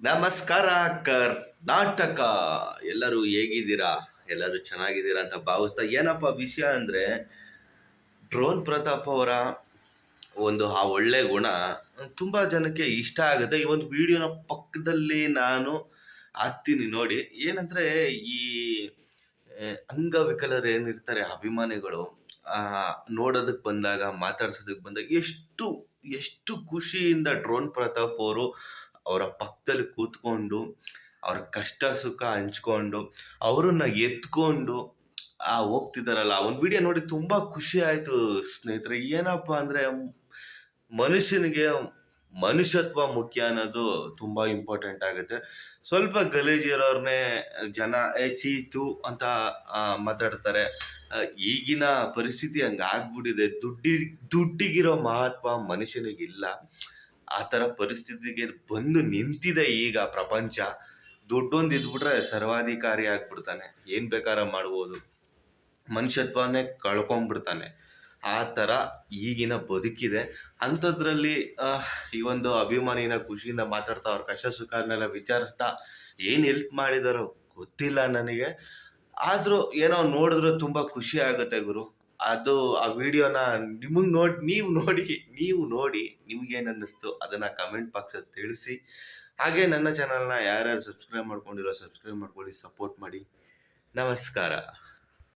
ನಮಸ್ಕಾರ ಕರ್ನಾಟಕ ಎಲ್ಲರೂ ಹೇಗಿದ್ದೀರಾ? ಎಲ್ಲರೂ ಚೆನ್ನಾಗಿದ್ದೀರಾ ಅಂತ ಭಾವಿಸ್ತಾ, ಏನಪ್ಪ ವಿಷಯ ಅಂದರೆ, ಡ್ರೋನ್ ಪ್ರತಾಪ್ ಅವರ ಒಂದು ಆ ಒಳ್ಳೆ ಗುಣ ತುಂಬ ಜನಕ್ಕೆ ಇಷ್ಟ ಆಗುತ್ತೆ. ಈ ಒಂದು ವಿಡಿಯೋನ ಪಕ್ಕದಲ್ಲಿ ನಾನು ಹಾಕ್ತೀನಿ ನೋಡಿ. ಏನಂದರೆ, ಈ ಅಂಗವಿಕಲರು ಏನಿರ್ತಾರೆ, ಅಭಿಮಾನಿಗಳು ನೋಡೋದಕ್ಕೆ ಬಂದಾಗ ಮಾತಾಡ್ಸೋದಕ್ಕೆ ಬಂದಾಗ, ಎಷ್ಟು ಎಷ್ಟು ಖುಷಿಯಿಂದ ಡ್ರೋನ್ ಪ್ರತಾಪ್ ಅವರು ಅವರ ಪಕ್ಕದಲ್ಲಿ ಕೂತ್ಕೊಂಡು, ಅವ್ರ ಕಷ್ಟ ಸುಖ ಹಂಚ್ಕೊಂಡು, ಅವರನ್ನ ಎತ್ಕೊಂಡು, ಆ ಹೋಗ್ತಿದ್ದಾರಲ್ಲ ಒಂದು ವಿಡಿಯೋ ನೋಡಿ ತುಂಬ ಖುಷಿ ಆಯಿತು ಸ್ನೇಹಿತರೆ. ಏನಪ್ಪ ಅಂದರೆ ಮನುಷ್ಯನಿಗೆ ಮನುಷ್ಯತ್ವ ಮುಖ್ಯ ಅನ್ನೋದು ತುಂಬ ಇಂಪಾರ್ಟೆಂಟ್ ಆಗುತ್ತೆ. ಸ್ವಲ್ಪ ಗಲೀಜಿರೋರ್ನೇ ಜನ, ಏ ಚೀತು ಅಂತ ಮಾತಾಡ್ತಾರೆ. ಈಗಿನ ಪರಿಸ್ಥಿತಿ ಹಂಗೆ ಆಗ್ಬಿಟ್ಟಿದೆ ದುಡ್ಡಿ, ದುಡ್ಡಿಗಿರೋ ಮಹತ್ವ ಮನುಷ್ಯನಿಗಿಲ್ಲ. ಆ ಥರ ಪರಿಸ್ಥಿತಿಗೆ ಬಂದು ನಿಂತಿದೆ ಈಗ ಪ್ರಪಂಚ. ದುಡ್ಡೊಂದು ಇದ್ಬಿಟ್ರೆ ಸರ್ವಾಧಿಕಾರಿ ಆಗ್ಬಿಡ್ತಾನೆ. ಏನು ಬೇಕಾದ್ರೆ ಮಾಡ್ಬೋದು. ಮನುಷ್ಯತ್ವನೇ ಕಳ್ಕೊಂಡ್ಬಿಡ್ತಾನೆ. ಆ ಥರ ಈಗಿನ ಬದುಕಿದೆ. ಅಂಥದ್ರಲ್ಲಿ ಈ ಒಂದು ಅಭಿಮಾನಿನ ಖುಷಿಯಿಂದ ಮಾತಾಡ್ತಾ ಅವ್ರ ಕಷ್ಟ ಸುಖನೆಲ್ಲ ವಿಚಾರಿಸ್ತಾ ಏನು ಹೆಲ್ಪ್ ಮಾಡಿದಾರೋ ಗೊತ್ತಿಲ್ಲ ನನಗೆ. ಆದರೂ ಏನೋ ನೋಡಿದ್ರೆ ತುಂಬ ಖುಷಿ ಆಗುತ್ತೆ ಗುರು. ಅದು ಆ ವಿಡಿಯೋನ ನಿಮಗೆ ನೋಡಿ, ನೀವು ನೋಡಿ ನೀವು ನೋಡಿ ನಿಮಗೇನು ಅನ್ನಿಸ್ತು ಅದನ್ನು ಕಮೆಂಟ್ ಬಾಕ್ಸಲ್ಲಿ ತಿಳಿಸಿ. ಹಾಗೆ ನನ್ನ ಚಾನಲ್ನ ಯಾರ್ಯಾರು ಸಬ್ಸ್ಕ್ರೈಬ್ ಮಾಡ್ಕೊಂಡಿರೋ ಸಬ್ಸ್ಕ್ರೈಬ್ ಮಾಡ್ಕೊಳ್ಳಿ ಸಪೋರ್ಟ್ ಮಾಡಿ. ನಮಸ್ಕಾರ.